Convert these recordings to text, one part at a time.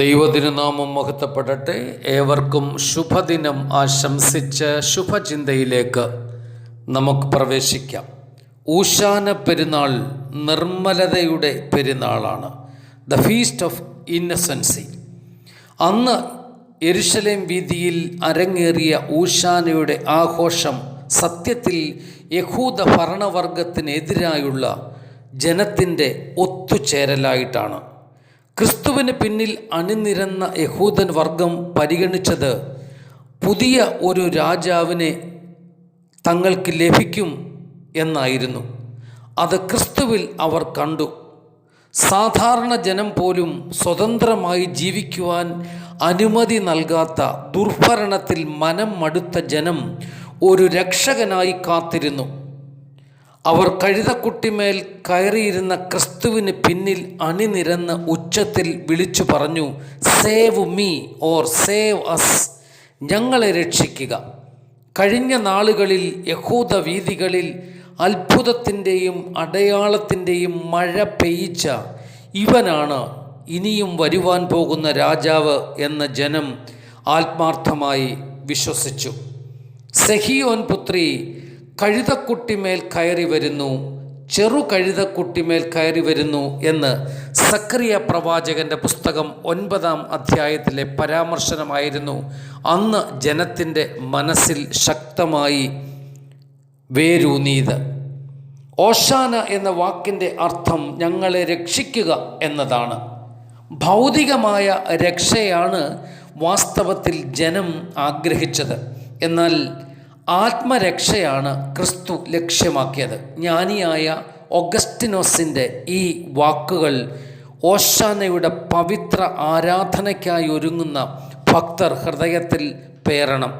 ദൈവതിരുനാമം മഹത്വപ്പെടട്ടെ. ഏവർക്കും ശുഭദിനം ആശംസിച്ച് ശുഭചിന്തയിലേക്ക് നമുക്ക് പ്രവേശിക്കാം. ഊശാന പെരുന്നാൾ നിർമ്മലതയുടെ പെരുന്നാളാണ്. ദ ഫീസ്റ്റ് ഓഫ് ഇന്നസെൻസി അന്ന് എരുഷലേം വീതിയിൽ അരങ്ങേറിയ ഊശാനയുടെ ആഘോഷം സത്യത്തിൽ യഹൂദ ഭരണവർഗത്തിനെതിരായുള്ള ജനത്തിന്റെ ഒത്തുചേരലായിട്ടാണ്. ക്രിസ്തുവിന് പിന്നിൽ അണിനിരന്ന യഹൂദൻ വർഗം പരിഗണിച്ചത് പുതിയ ഒരു രാജാവിനെ തങ്ങൾക്ക് ലഭിക്കും എന്നായിരുന്നു. അത് ക്രിസ്തുവിൽ അവർ കണ്ടു. സാധാരണ ജനം പോലും സ്വതന്ത്രമായി ജീവിക്കുവാൻ അനുമതി നൽകാത്ത ദുർഭരണത്തിൽ മനം മടുത്ത ജനം ഒരു രക്ഷകനായി കാത്തിരുന്നു. അവർ കഴുതക്കുട്ടിമേൽ കയറിയിരുന്ന ക്രിസ്തുവിന് പിന്നിൽ അണിനിരന്ന് ഉച്ചത്തിൽ വിളിച്ചു പറഞ്ഞു save me or save us ഞങ്ങളെ രക്ഷിക്കുക. കഴിഞ്ഞ നാളുകളിൽ യഹൂദ വീതികളിൽ അത്ഭുതത്തിന്റെയും അടയാളത്തിന്റെയും മഴ പെയ്യിച്ച ഇവനാണ് ഇനിയും വരുവാൻ പോകുന്ന രാജാവ് എന്ന ജനം ആത്മാർത്ഥമായി വിശ്വസിച്ചു. സെഹിയോൻ പുത്രി കഴുതക്കുട്ടിമേൽ കയറി വരുന്നു ചെറു കഴുതക്കുട്ടിമേൽ കയറി വരുന്നു എന്ന് സക്രിയ പ്രവാചകന്റെ പുസ്തകം ഒൻപതാം അധ്യായത്തിലെ പരാമർശനമായിരുന്നു. അന്ന് ജനത്തിന്റെ മനസ്സിൽ ശക്തമായി വേരൂന്നിയത് ഓഷാന എന്ന വാക്കിന്റെ അർത്ഥം ഞങ്ങളെ രക്ഷിക്കുക എന്നതാണ്. ഭൗതികമായ രക്ഷയാണ് വാസ്തവത്തിൽ ജനം ആഗ്രഹിച്ചത്. എന്നാൽ ആത്മരക്ഷയാണ് ക്രിസ്തു ലക്ഷ്യമാക്കിയത്. ജ്ഞാനിയായ ഒഗസ്റ്റിനോസിന്റെ ഈ വാക്കുകൾ ഓഷാനയുടെ പവിത്ര ആരാധനയ്ക്കായി ഒരുങ്ങുന്ന ഭക്തർ ഹൃദയത്തിൽ പേരണം.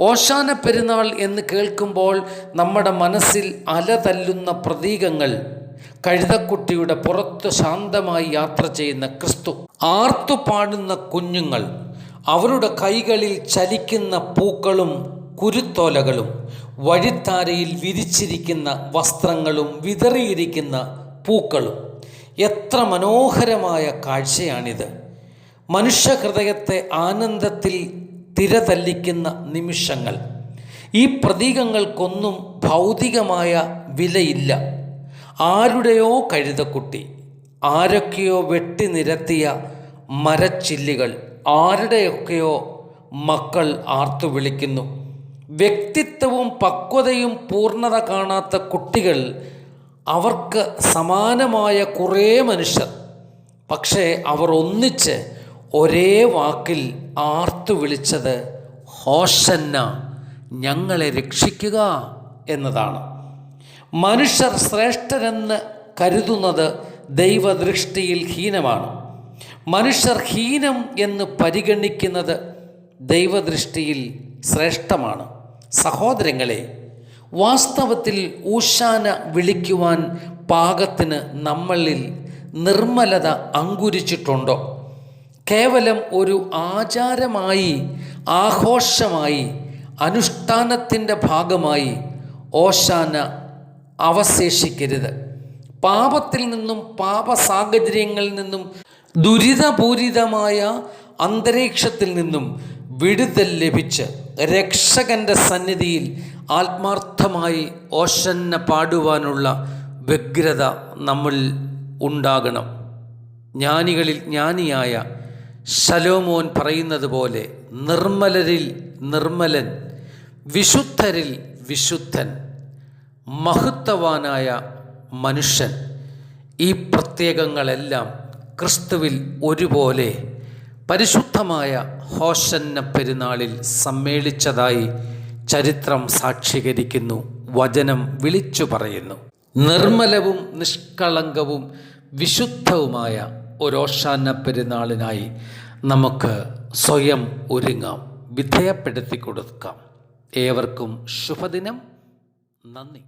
ഓശാന പെരുന്നാൾ എന്ന് കേൾക്കുമ്പോൾ നമ്മുടെ മനസ്സിൽ അലതല്ലുന്ന പ്രതീകങ്ങൾ കഴുതക്കുട്ടിയുടെ പുറത്ത് ശാന്തമായി യാത്ര ചെയ്യുന്ന ക്രിസ്തു ആർത്തു പാടുന്ന കുഞ്ഞുങ്ങൾ അവരുടെ കൈകളിൽ ചലിക്കുന്ന പൂക്കളും കുരുത്തോലകളും വഴിത്താരയിൽ വിരിച്ചിരിക്കുന്ന വസ്ത്രങ്ങളും വിതറിയിരിക്കുന്ന പൂക്കളും. എത്ര മനോഹരമായ കാഴ്ചയാണിത്. മനുഷ്യഹൃദയത്തെ ആനന്ദത്തിൽ തിരതല്ലിക്കുന്ന നിമിഷങ്ങൾ. ഈ പ്രതീകങ്ങൾക്കൊന്നും ഭൗതികമായ വിലയില്ല. ആരുടെയോ കഴുതക്കുട്ടി ആരൊക്കെയോ വെട്ടി നിരത്തിയ മരച്ചില്ലികൾ ആരുടെയൊക്കെയോ മക്കൾ ആർത്തു വിളിക്കുന്നു. വ്യക്തിത്വവും പക്വതയും പൂർണത കാണാത്ത കുട്ടികൾ അവർക്ക് സമാനമായ കുറേ മനുഷ്യർ. പക്ഷേ അവർ ഒന്നിച്ച് ഒരേ വാക്കിൽ ആർത്തു വിളിച്ചത് ഹോഷന്ന ഞങ്ങളെ രക്ഷിക്കുക എന്നതാണ്. മനുഷ്യർ ശ്രേഷ്ഠരെന്ന് കരുതുന്നത് ദൈവദൃഷ്ടിയിൽ ഹീനമാണ്. മനുഷ്യർ ഹീനം എന്ന് പരിഗണിക്കുന്നത് ദൈവദൃഷ്ടിയിൽ ശ്രേഷ്ഠമാണ്. സഹോദരങ്ങളെ വാസ്തവത്തിൽ ഊഷാന വിളിക്കുവാൻ പാകത്തിന് നമ്മളിൽ നിർമ്മലത അങ്കുരിച്ചിട്ടുണ്ടോ? കേവലം ഒരു ആചാരമായി ആഘോഷമായി അനുഷ്ഠാനത്തിന്റെ ഭാഗമായി ഓശാന അവശേഷിക്കരുത്. പാപത്തിൽ നിന്നും പാപ സാഹചര്യങ്ങളിൽ നിന്നും ദുരിതപൂരിതമായ അന്തരീക്ഷത്തിൽ നിന്നും വിടുതൽ ലഭിച്ച് രക്ഷകന്റെ സന്നിധിയിൽ ആത്മാർത്ഥമായി ഓശന്ന പാടുവാനുള്ള വ്യഗ്രത നമ്മൾ ഉണ്ടാകണം. ജ്ഞാനികളിൽ ജ്ഞാനിയായ ശലോമോൻ പറയുന്നത് പോലെ നിർമ്മലരിൽ നിർമ്മലൻ വിശുദ്ധരിൽ വിശുദ്ധൻ മഹത്വവാനായ മനുഷ്യൻ. ഈ പ്രത്യേകങ്ങളെല്ലാം ക്രിസ്തുവിൽ ഒരുപോലെ പരിശുദ്ധമായ ഹോഷന്ന പെരുന്നാളിൽ സമ്മേളിച്ചതായി ചരിത്രം സാക്ഷീകരിക്കുന്നു വചനം വിളിച്ചു പറയുന്നു. നിർമ്മലവും നിഷ്കളങ്കവും വിശുദ്ധവുമായ ഒരോഷാന പെരുന്നാളിനായി നമുക്ക് സ്വയം ഒരുങ്ങാം വിധേയപ്പെടുത്തി കൊടുക്കാം. ഏവർക്കും ശുഭദിനം. നന്ദി.